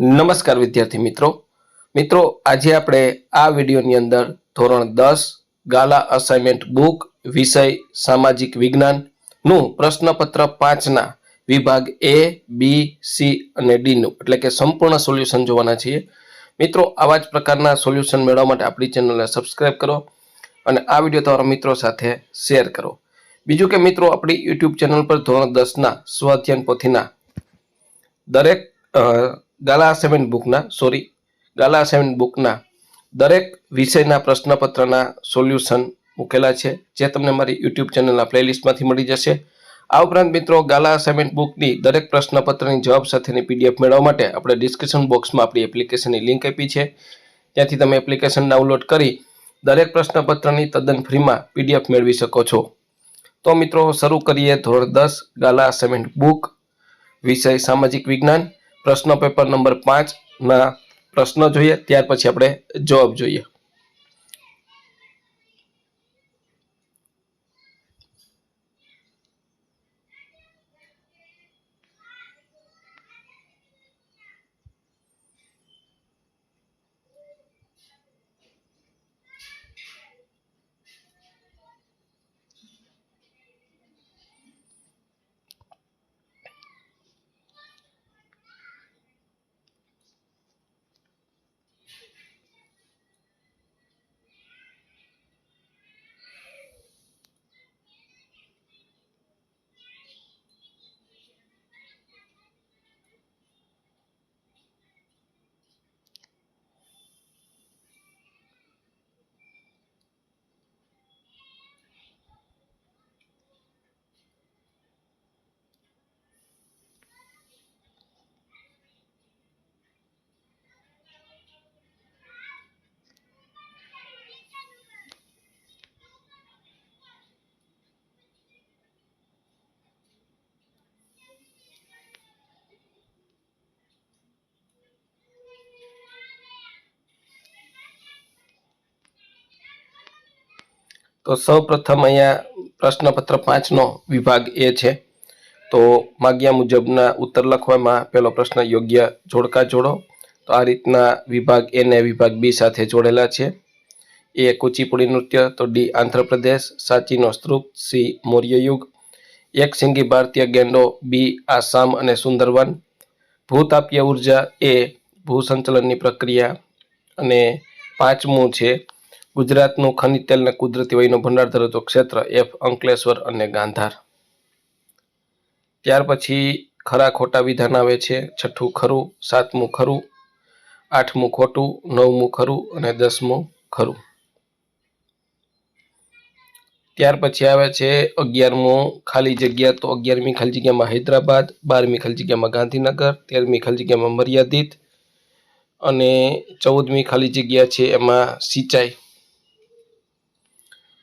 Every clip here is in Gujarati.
નમસ્કાર વિદ્યાર્થી મિત્રો. મિત્રો, આજે આપણે આ વિડીયોની અંદર ધોરણ દસ ગાલા અસાઇનમેન્ટ બુક વિષય, સામાજિક વિજ્ઞાનનું પ્રશ્નપત્ર પાંચના વિભાગ એ, બી, સી અને ડીનું એટલે કે સંપૂર્ણ સોલ્યુશન જોવાના છીએ. મિત્રો, આવા જ પ્રકારના સોલ્યુશન મેળવવા માટે આપણી ચેનલને સબસ્ક્રાઈબ કરો અને આ વીડિયો તમારા મિત્રો સાથે શેર કરો. બીજું કે મિત્રો, આપણી યુટ્યુબ ચેનલ પર ધોરણ દસના સ્વાધ્યાન પોથીના દરેક ગાલા સેવન બુકના સોરી ગાલા સેવન બુકના દરેક વિષયના પ્રશ્નપત્રના સોલ્યુશન મૂકેલા છે, જે તમને મારી યુટ્યુબ ચેનલના પ્લેલિસ્ટમાંથી મળી જશે. આ ઉપરાંત મિત્રો, ગાલા અસાઇનમેન્ટ બુકની દરેક પ્રશ્નપત્રની જવાબ સાથેની પીડીએફ મેળવવા માટે આપણે ડિસ્ક્રિપ્શન બોક્સમાં આપણી એપ્લિકેશનની લિંક આપી છે. ત્યાંથી તમે એપ્લિકેશન ડાઉનલોડ કરી દરેક પ્રશ્નપત્રની તદ્દન ફ્રીમાં પીડીએફ મેળવી શકો છો. તો મિત્રો, શરૂ કરીએ ધોરણ દસ ગાલા અસાઇનમેન્ટ બુક વિષય સામાજિક વિજ્ઞાન. પ્રશ્ન પેપર નંબર પાંચના પ્રશ્નો જોઈએ ત્યાર પછી આપણે જવાબ જોઈએ. તો સૌ પ્રથમ અહીંયા પ્રશ્નપત્ર પાંચનો વિભાગ એ છે. તો માગ્યા મુજબના ઉત્તર લખવામાં પહેલો પ્રશ્ન યોગ્ય જોડકા જોડો. તો આ રીતના વિભાગ એ ને વિભાગ બી સાથે જોડેલા છે. એ કુચીપુડી નૃત્ય, તો ડી આંધ્રપ્રદેશ, સાચીનો સ્ત્રૂપ, સી મૌર્ય યુગ એક સિંગી ભારતીય ગેંડો, બી આસામ અને સુંદરવન. ભૂતાપીય ઊર્જા એ ભૂસંચલનની પ્રક્રિયા અને પાંચમું છે ગુજરાતનું ખનિજ તેલ અને કુદરતી વાયુનો ભંડાર ધરાવતો ક્ષેત્ર એફ અંકલેશ્વર અને ગાંધાર. ત્યાર પછી ખરા ખોટા વિધાન આવે છે. છઠ્ઠું ખરું, સાતમું ખરું, આઠમું ખોટું, નવમું ખરું અને દસમું ખરું. ત્યાર પછી આવે છે અગિયારમું, ખાલી જગ્યા તો અગિયારમી ખાલી જગ્યામાં હૈદરાબાદ, બારમી ખાલી જગ્યામાં ગાંધીનગર, તેરમી ખાલી જગ્યામાં મર્યાદિત અને ચૌદમી ખાલી જગ્યા છે એમાં સિંચાઈ.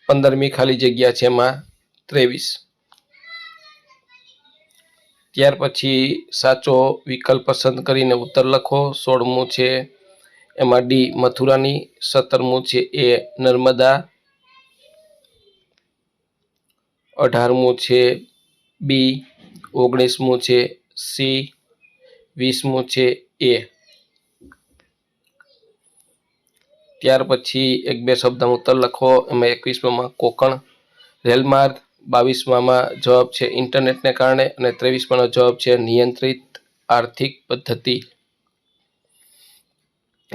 પંદરમી ખાલી જગ્યા છે એમાં ત્રેવીસ. ત્યાર પછી સાચો વિકલ્પ પસંદ કરીને ઉત્તર લખો. સોળમું છે એમાં ડી મથુરાની, સત્તરમું છે એ નર્મદા, અઢારમું છે બી ઓગણીસમું છે સી, વીસમું છે એ. ત્યાર પછી એક બે શબ્દમાં ઉત્તર લખો. એમાં એકવીસમાં કોકણ. રેલમાર્ગ. બાવીસમાં જવાબ છે ઇન્ટરનેટને કારણે અને ત્રેવીસમાંનો જવાબ છે નિયંત્રિત આર્થિક પદ્ધતિ.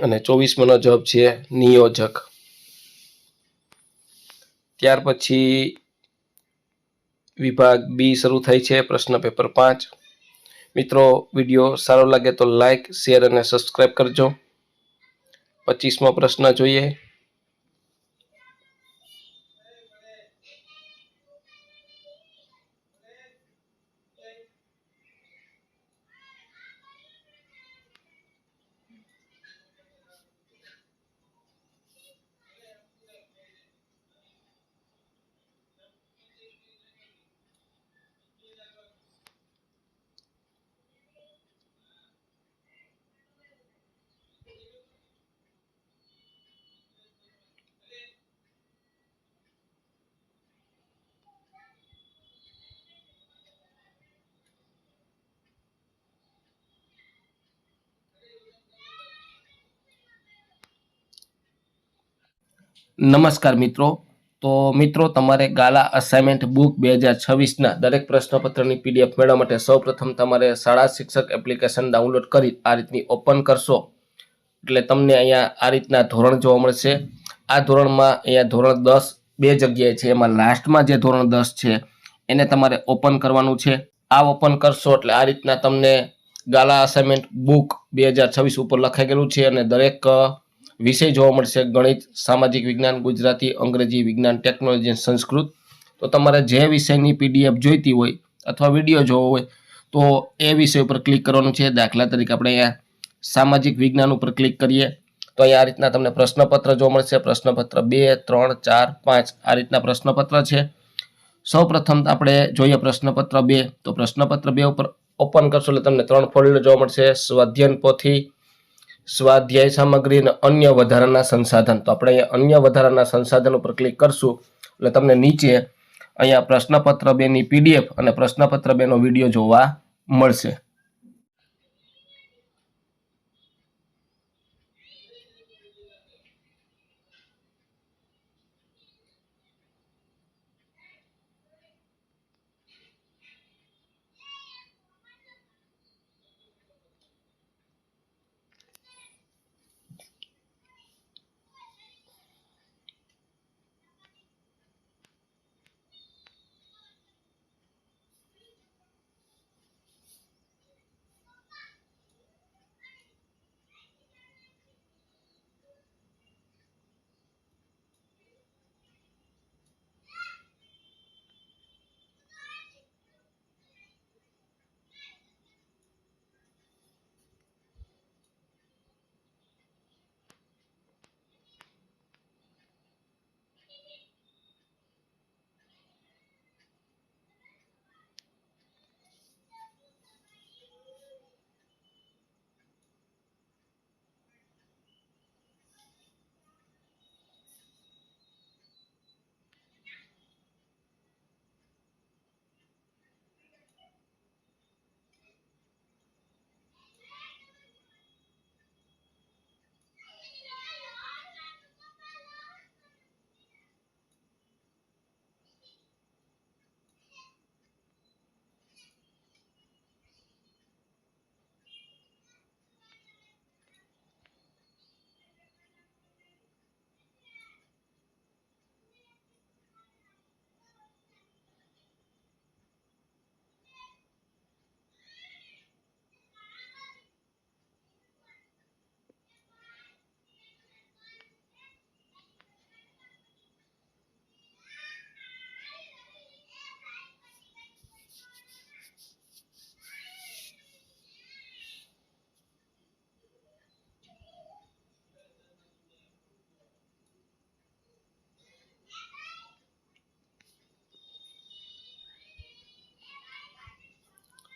અને ચોવીસમાંનો જવાબ છે નિયોજક. ત્યાર પછી વિભાગ બી શરૂ થાય છે પ્રશ્ન પેપર પાંચ. મિત્રો, વીડિયો સારો લાગે તો લાઈક, શેર અને સબસ્ક્રાઈબ કરજો. પચીસમો પ્રશ્ન જોઈએ. નમસ્કાર મિત્રો. તો મિત્રો, તમારે ગાલા અસાઇનમેન્ટ બુક બે હજાર છવ્વીસના દરેક પ્રશ્નપત્રની પીડીએફ મેળવવા માટે સૌપ્રથમ તમારે શાળા શિક્ષક એપ્લિકેશન ડાઉનલોડ કરી આ રીતની ઓપન કરશો. એટલે તમને અહીંયા આ રીતના ધોરણ જોવા મળશે. આ ધોરણમાં અહીંયા ધોરણ દસ બે જગ્યાએ છે. એમાં લાસ્ટમાં જે ધોરણ દસ છે, એને તમારે ઓપન કરવાનું છે. આ ઓપન કરશો એટલે આ રીતના તમને ગાલા અસાઇનમેન્ટ બુક બે હજાર છવ્વીસ ઉપર લખાઈ ગયેલું છે અને દરેક વિષય જોવા મળશે. ગણિત, સામાજિક વિજ્ઞાન, ગુજરાતી, અંગ્રેજી વિજ્ઞાન ટેકનોલોજી સંસ્કૃત. તો તમારે જે વિષયની પીડીએફ જોઈતી હોય અથવા વીડિયો જોવો હોય, તો એ વિષય ઉપર ક્લિક કરવાનું છે. દાખલા તરીકે આપણે અહીંયા સામાજિક વિજ્ઞાન ઉપર ક્લિક કરીએ, તો અહીંયા આ રીતના તમને પ્રશ્નપત્ર જોવા મળશે. પ્રશ્નપત્ર બે, ત્રણ, ચાર, પાંચ આ રીતના પ્રશ્નપત્ર છે. સૌ પ્રથમ આપણે જોઈએ પ્રશ્નપત્ર બે. તો પ્રશ્નપત્ર બે ઉપર ઓપન કરશો એટલે તમને ત્રણ ફોલ્ડર જોવા મળશે. સ્વાધ્યાયન પોથી સ્વાધ્યાય સામગ્રી અને અન્ય વધારાના સંસાધન. તો આપણે અહીંયા અન્ય વધારાના સંસાધન ઉપર ક્લિક કરશું. એટલે તમને નીચે અહીંયા પ્રશ્નપત્ર બેની પીડીએફ અને પ્રશ્નપત્ર બેનો વીડિયો જોવા મળશે.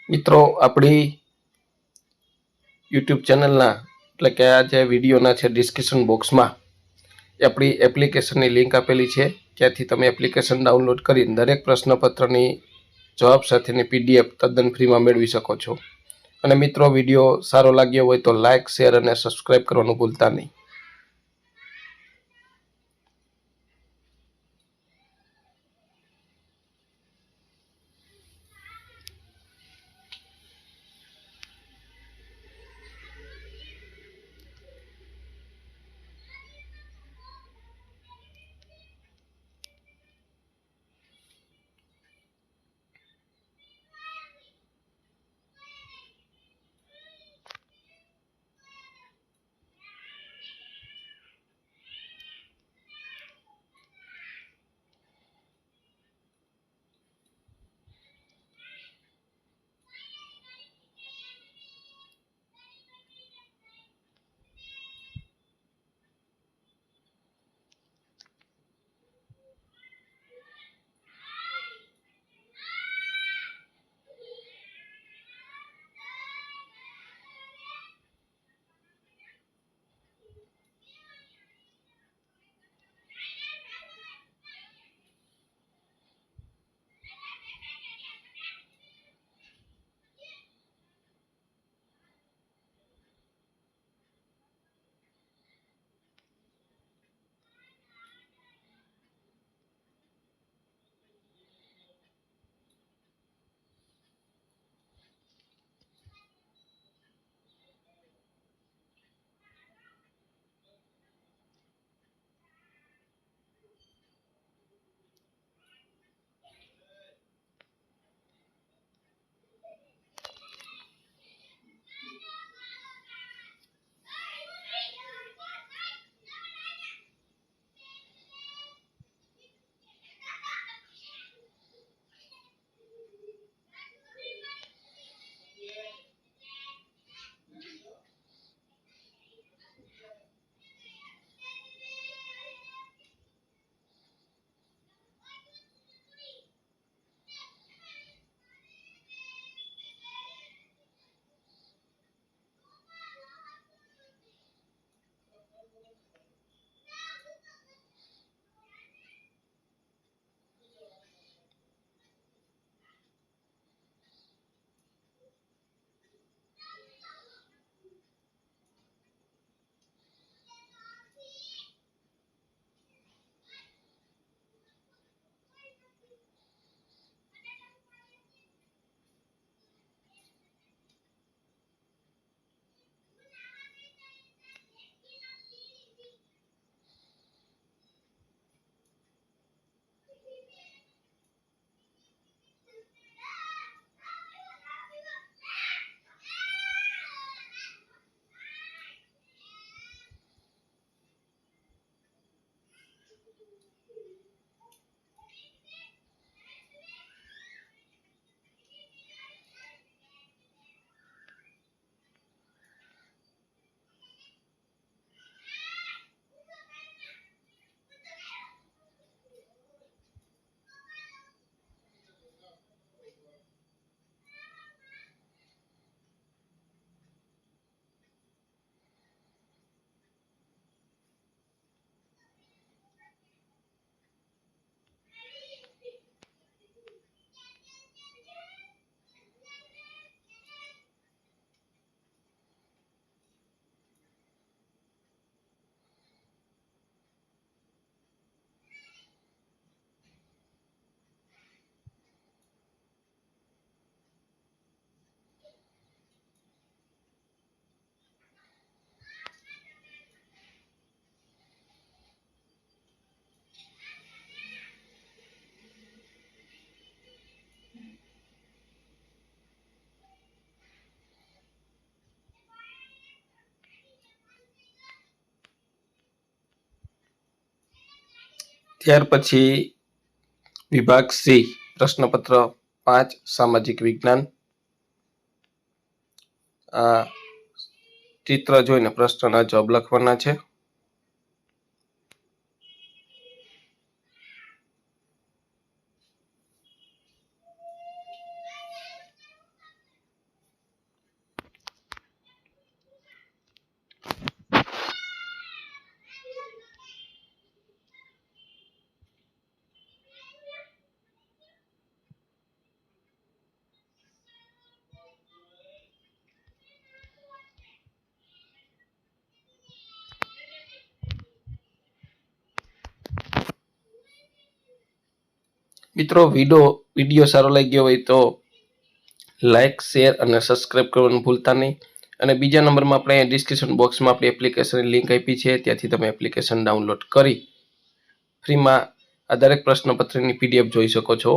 મિત્રો, આપણી યુટ્યુબ ચેનલના, એટલે કે આ જે વિડીયોના છે ડિસ્ક્રિપ્શન બોક્સમાં આપણી એપ્લિકેશનની લિંક આપેલી છે. ત્યાંથી તમે એપ્લિકેશન ડાઉનલોડ કરી દરેક પ્રશ્નપત્રની જવાબ સાથેની પીડીએફ તદ્દન ફ્રીમાં મેળવી શકો છો. અને મિત્રો, વીડિયો સારો લાગ્યો હોય તો લાઇક શેર અને સબસ્ક્રાઇબ કરવાનું ભૂલતા નહીં. ત્યાર પછી વિભાગ સી, પ્રશ્નપત્ર પાંચ, સામાજિક વિજ્ઞાન. આ ચિત્ર જોઈને પ્રશ્નના જવાબ લખવાના છે. મિત્રો વીડિયો વીડિયો સારો લાગ્યો હોય તો લાઇક શેર અને સબસ્ક્રાઇબ કરવાનું ભૂલતા નહીં. અને બીજા નંબરમાં આપણે ડિસ્ક્રિપ્શન બોક્સમાં આપણી એપ્લિકેશનની લિંક આપી છે, ત્યાંથી તમે એપ્લિકેશન ડાઉનલોડ કરી ફ્રીમાં આ દરેક પ્રશ્નપત્રની પીડીએફ જોઈ શકો છો.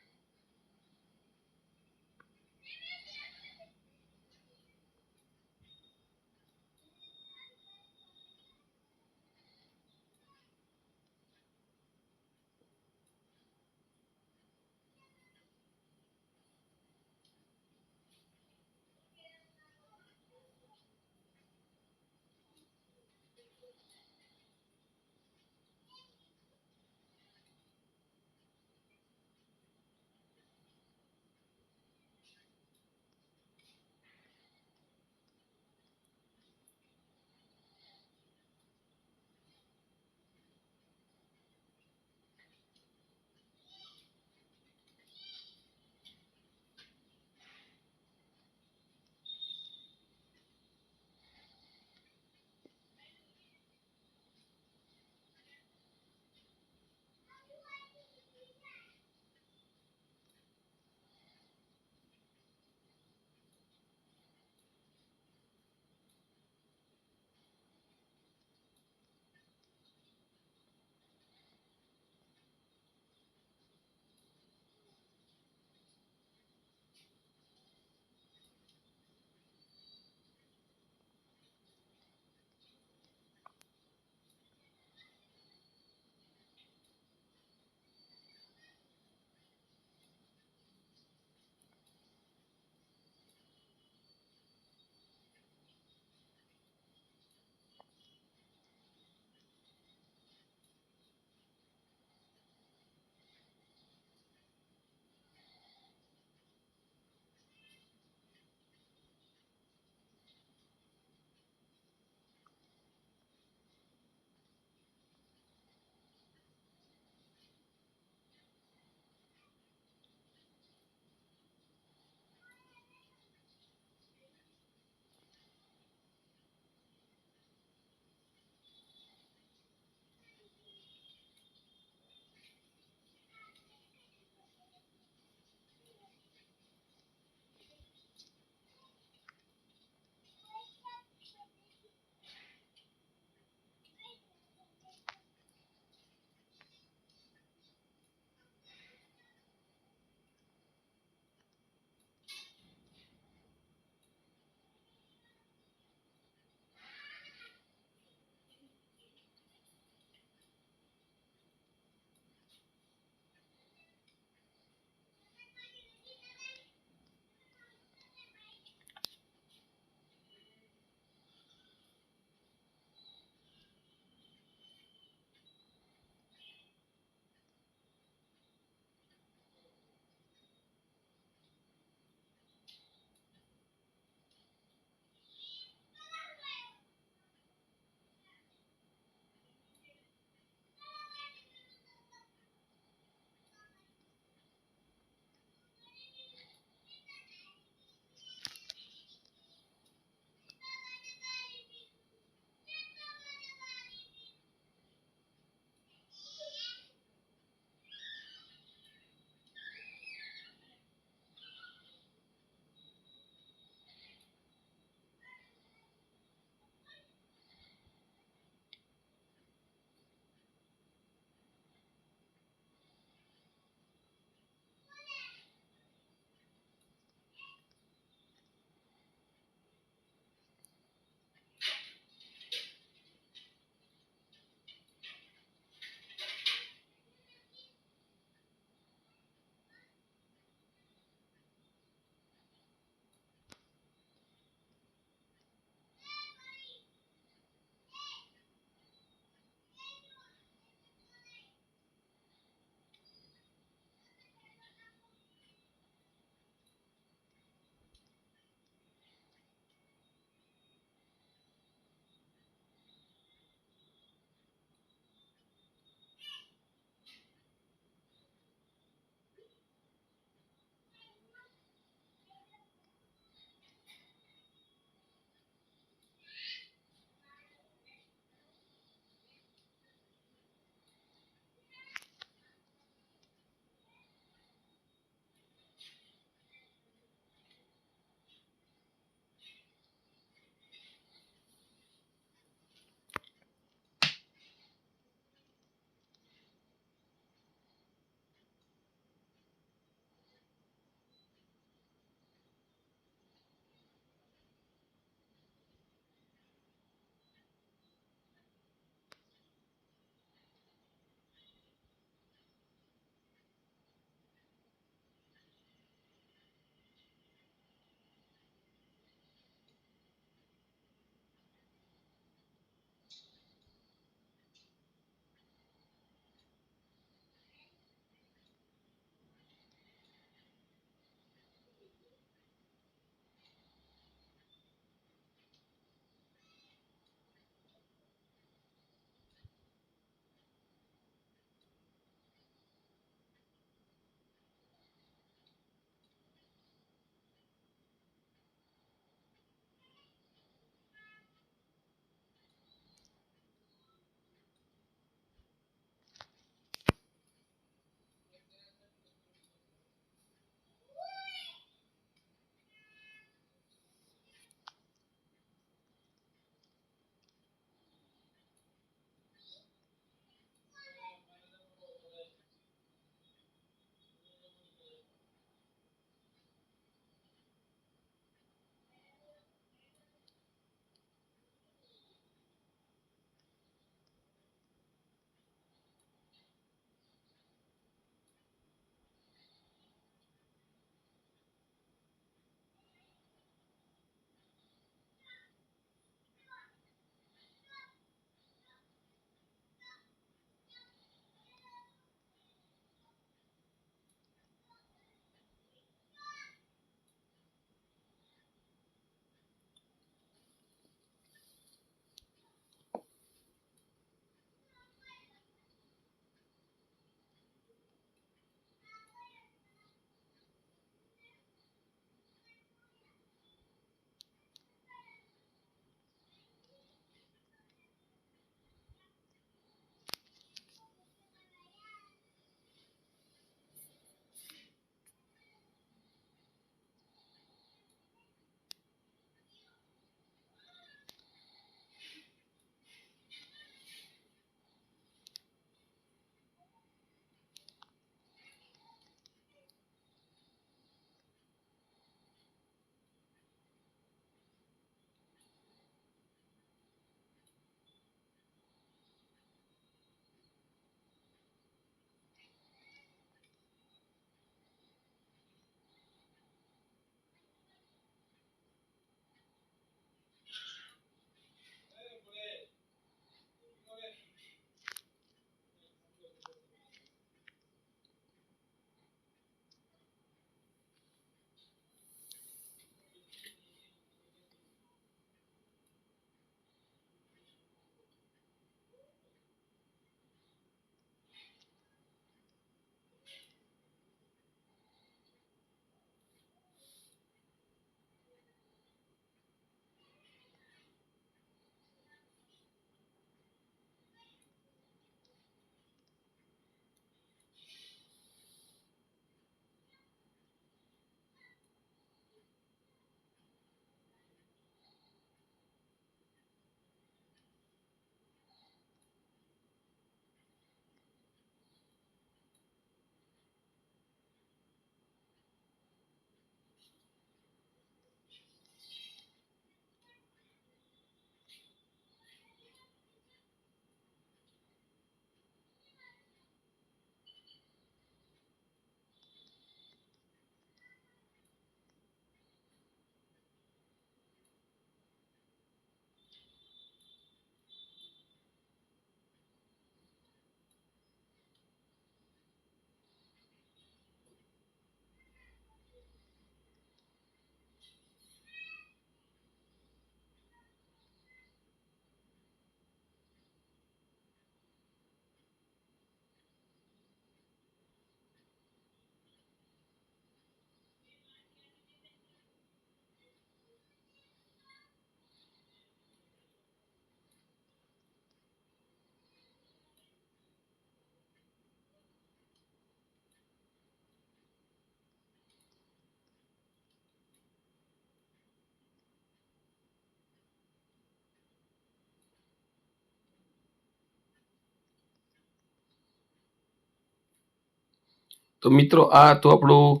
તો મિત્રો, આ હતું આપણું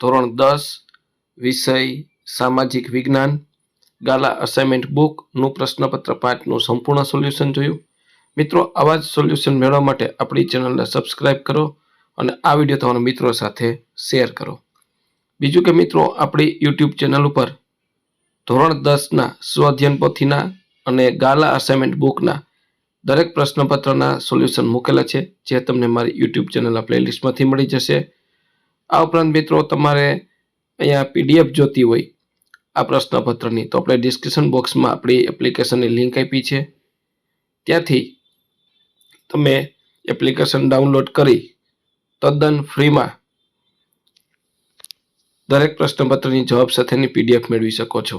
ધોરણ દસ, વિષય સામાજિક વિજ્ઞાન. ગાલા અસાઇનમેન્ટ બુકનું પ્રશ્નપત્ર પાંચનું સંપૂર્ણ સોલ્યુશન જોયું. મિત્રો, આવા જ સોલ્યુશન મેળવવા માટે આપણી ચેનલને સબસ્ક્રાઇબ કરો અને આ વીડિયો તમારા મિત્રો સાથે શેર કરો. બીજું કે મિત્રો, આપણી યુટ્યુબ ચેનલ ઉપર ધોરણ દસના સ્વઅધ્યયન પોથીના અને ગાલા અસાઇનમેન્ટ બુકના દરેક પ્રશ્નપત્રના સોલ્યુશન મૂકેલા છે, જે તમને મારી યુટ્યુબ ચેનલના પ્લેલિસ્ટમાંથી મળી જશે. આ ઉપરાંત મિત્રો, તમારે અહીંયા પીડીએફ જોતી હોય આ પ્રશ્નપત્રની, તો આપણે ડિસ્ક્રિપ્શન બોક્સમાં આપણી એપ્લિકેશનની લિંક આપી છે. ત્યાંથી તમે એપ્લિકેશન ડાઉનલોડ કરી તદ્દન ફ્રીમાં દરેક પ્રશ્નપત્રની જવાબ સાથેની પીડીએફ મેળવી શકો છો.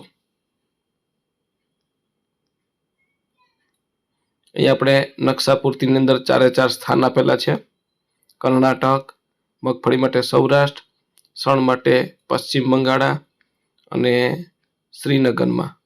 અહીં આપણે નકશા પૂર્તિની અંદર ચારે ચાર સ્થાન આપેલા છે. કર્ણાટક, મગફળી માટે સૌરાષ્ટ્ર, શણ માટે પશ્ચિમ બંગાળા અને શ્રીનગરમાં.